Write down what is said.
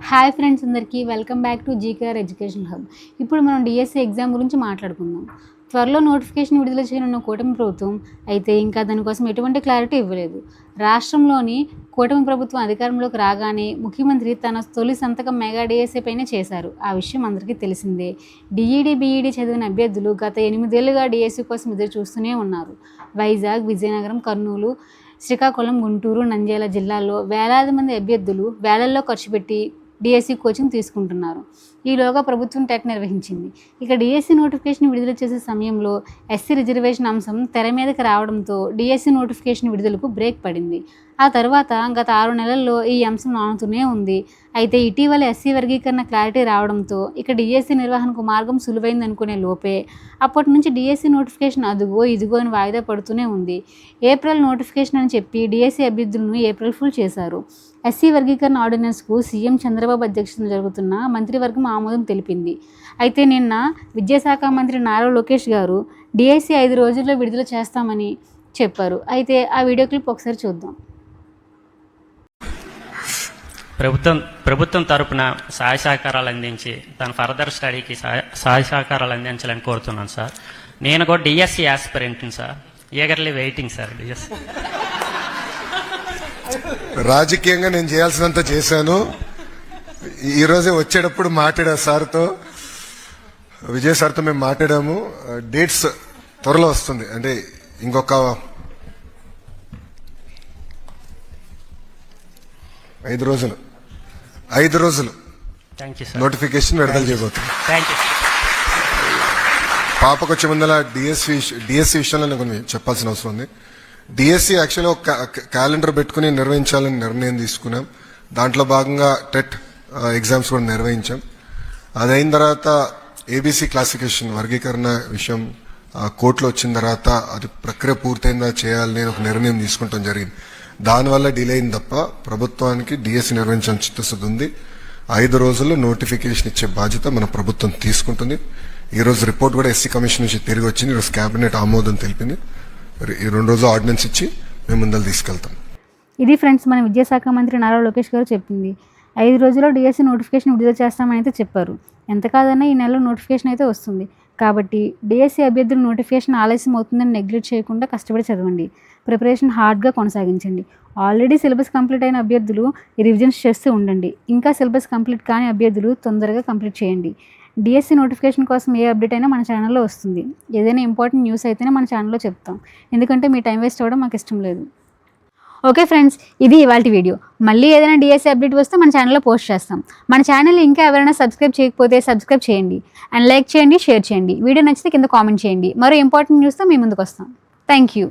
Hi friends అందరికీ welcome back to GKR education hub ఇప్పుడు మనం డిఎస్సి ఎగ్జామ్ గురించి మాట్లాడుకుందాం. త్వరలో నోటిఫికేషన్ విడుదల చేయనున్న కూటమి ప్రభుత్వం అయితే ఇంకా దానికోసం ఎటువంటి క్లారిటీ ఇవ్వలేదు. రాష్ట్రంలోని కూటమి ప్రభుత్వం అధికారంలోకి రాగానే ముఖ్యమంత్రి తన తొలి సంతకం మెగా డిఎస్ఏ పైన చేశారు. ఆ విషయం అందరికీ తెలిసిందే. డిఈడి బీఈడి చదివిన అభ్యర్థులు గత ఎనిమిదేళ్ళుగా డిఎస్సీ కోసం ఎదురు చూస్తూనే ఉన్నారు. వైజాగ్ విజయనగరం కర్నూలు శ్రీకాకుళం గుంటూరు నంద్యాల జిల్లాల్లో వేలాది మంది అభ్యర్థులు వేలల్లో ఖర్చు పెట్టి డిఎస్సి కోచింగ్ తీసుకుంటున్నారు. ఈలోగా ప్రభుత్వం టెట్ నిర్వహించింది. ఇక డిఎస్సి నోటిఫికేషన్ విడుదల చేసే సమయంలో ఎస్సీ రిజర్వేషన్ అంశం తెర మీదకి రావడంతో డిఎస్సి నోటిఫికేషన్ విడుదలకు బ్రేక్ పడింది. ఆ తర్వాత గత ఆరు నెలల్లో ఈ అంశం నానుతూనే ఉంది. అయితే ఇటీవల ఎస్సీ వర్గీకరణ క్లారిటీ రావడంతో ఇక డిఎస్సి నిర్వహణకు మార్గం సులువైంది అనుకునే లోపే అప్పటి నుంచి డిఎస్సి నోటిఫికేషన్ అదుగో ఇదిగో అని వాయిదా పడుతూనే ఉంది. ఏప్రిల్ నోటిఫికేషన్ అని చెప్పి డిఎస్సి అభ్యర్థులను ఏప్రిల్ ఫుల్ చేశారు. ఎస్సీ వర్గీకరణ ఆర్డినెన్స్కు సీఎం చంద్రబాబు అధ్యక్షతన జరుగుతున్న మంత్రివర్గం ఆమోదం తెలిపింది. అయితే నిన్న విద్యాశాఖ మంత్రి నారా లోకేష్ గారు డిఎస్సి ఐదు రోజుల్లో విడుదల చేస్తామని చెప్పారు. అయితే ఆ వీడియో క్లిప్ ఒకసారి చూద్దాం. ప్రభుత్వం ప్రభుత్వం తరపున సహాయ సహకారాలు అందించి తన ఫర్దర్ స్టడీకి సహాయ సహాయ సహకారాలు అందించాలని కోరుతున్నాను సార్. నేను కూడా DSC ఆస్పిరెంట్ని sir. Eagerly waiting sir DSC రాజకీయంగా నేను చేయాల్సినంత చేశాను. ఈరోజే వచ్చేటప్పుడు మాట్లాడా సార్తో. విజయ్ సార్తో మేము మాట్లాడాము. డేట్స్ త్వరలో వస్తుంది. అంటే ఇంకొక ఐదు రోజులు. ఐదు రోజులు నోటిఫికేషన్ విడుదల చేయబోతుంది పాపకు వచ్చే ముందర డిఎస్సి డిఎస్సి విషయంలో నేను కొన్ని చెప్పాల్సిన అవసరం ఉంది. డిఎస్సి యాక్చువల్గా ఒక క్యాలెండర్ పెట్టుకుని నిర్వహించాలని నిర్ణయం తీసుకున్నాం. దాంట్లో భాగంగా టెట్ ఎగ్జామ్స్ కూడా నిర్వహించాం. అదైన తర్వాత ఏబీసీ క్లాసిఫికేషన్ వర్గీకరణ విషయం కోర్టులో వచ్చిన తర్వాత అది ప్రక్రియ పూర్తయిందా చేయాలని ఒక నిర్ణయం తీసుకుంటాం జరిగింది. దానివల్ల డిలే అయింది తప్ప ప్రభుత్వానికి డిఎస్సి నిర్వహించాలని చిత్తశుద్ధి ఉంది. ఐదు రోజుల్లో నోటిఫికేషన్ ఇచ్చే బాధ్యత మన ప్రభుత్వం తీసుకుంటుంది. ఈ రోజు రిపోర్ట్ కూడా ఎస్సీ కమిషన్ నుంచి తిరిగి వచ్చింది. ఈరోజు కేబినెట్ ఆమోదం తెలిపింది. మరి ఈ రెండు రోజులు ఆర్డినెన్స్ ఇచ్చి మేము ముందలు తీసుకెళ్తాం. ఇది ఫ్రెండ్స్ మన విద్యాశాఖ మంత్రి నారా లోకేష్ గారు చెప్పింది. ఐదు రోజుల్లో డిఎస్సీ నోటిఫికేషన్ విడుదల చేస్తామని అయితే చెప్పారు. ఎంత కాదన్నా ఈ నెలలో నోటిఫికేషన్ అయితే వస్తుంది. కాబట్టి డిఎస్సి అభ్యర్థుల నోటిఫికేషన్ ఆలస్యం అవుతుందని నెగ్లెక్ట్ చేయకుండా కష్టపడి చదవండి. ప్రిపరేషన్ హార్డ్గా కొనసాగించండి. ఆల్రెడీ సిలబస్ కంప్లీట్ అయిన అభ్యర్థులు రివిజన్స్ చేస్తూ ఉండండి. ఇంకా సిలబస్ కంప్లీట్ కాని అభ్యర్థులు తొందరగా కంప్లీట్ చేయండి. డిఎస్సి నోటిఫికేషన్ కోసం ఏ అప్డేట్ అయినా మన ఛానల్లో వస్తుంది. ఏదైనా ఇంపార్టెంట్ న్యూస్ అయితేనే మన ఛానల్లో చెప్తాం. ఎందుకంటే మీ టైం వేస్ట్ అవ్వడం మాకు ఇష్టం లేదు. ఓకే ఫ్రెండ్స్ ఇది ఇవాళ వీడియో. మళ్ళీ ఏదైనా డిఎస్సీ అప్డేట్ వస్తే మన ఛానల్లో పోస్ట్ చేస్తాం. మన ఛానల్ ఇంకా ఎవరైనా సబ్స్క్రైబ్ చేయకపోతే సబ్స్క్రైబ్ చేయండి. అండ్ లైక్ చేయండి షేర్ చేయండి. వీడియో నచ్చితే కింద కామెంట్ చేయండి. మరో ఇంపార్టెంట్ న్యూస్తో మీ ముందుకు వస్తాం. Thank you